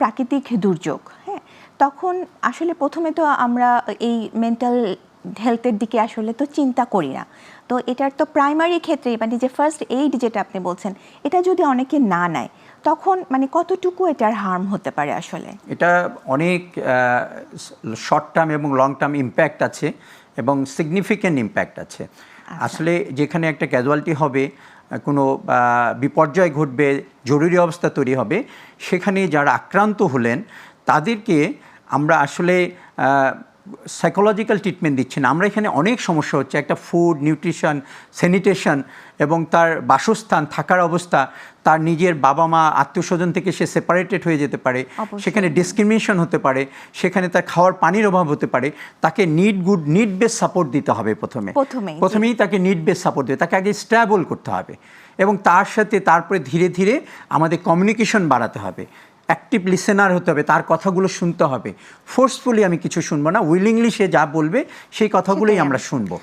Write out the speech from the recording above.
প্রাকৃতিক দুর্যোগ হ্যাঁ? তখন আসলে প্রথমে তো আমরা এই মেন্টাল হেলথের দিকে আসলে তো চিন্তা করি না। তো এটার তো প্রাইমারি ক্ষেত্রে মানে যে ফার্স্ট এইড যেটা আপনি বলছেন, এটা যদি অনেকে না নেয় তখন মানে কতটুকু এটার হার্ম হতে পারে আসলে? এটা অনেক শর্ট টার্ম এবং লং টার্ম ইম্প্যাক্ট আছে এবং সিগনিফিক্যান্ট ইম্প্যাক্ট আছে। আসলে যেখানে একটা ক্যাজুয়ালিটি হবে কোনো বিপর্যয় ঘটবে জরুরি অবস্থা তৈরি হবে সেখানে যারা আক্রান্ত হলেন তাদেরকে আমরা আসলে সাইকোলজিক্যাল ট্রিটমেন্ট দিচ্ছি না। আমরা এখানে অনেক সমস্যা হচ্ছে। একটা ফুড নিউট্রিশন স্যানিটেশন এবং তার বাসস্থান থাকার অবস্থা তার নিজের বাবা মা আত্মীয় স্বজন থেকে সে সেপারেটেড হয়ে যেতে পারে। সেখানে ডিসক্রিমিনেশন হতে পারে। সেখানে তার খাওয়ার পানির অভাব হতে পারে। তাকে need good need base support দিতে হবে প্রথমে। প্রথমেই, প্রথমেই তাকে নিড বেস সাপোর্ট দেবে তাকে আগে স্ট্যাবল করতে হবে। এবং তার সাথে তারপরে ধীরে ধীরে আমাদের কমিউনিকেশন বাড়াতে হবে। অ্যাক্টিভ লিসেনার হতে হবে তার কথাগুলো শুনতে হবে। ফোর্সফুলি আমি কিছু শুনব না উইলিংলি সে যা বলবে সেই কথাগুলোই আমরা শুনব।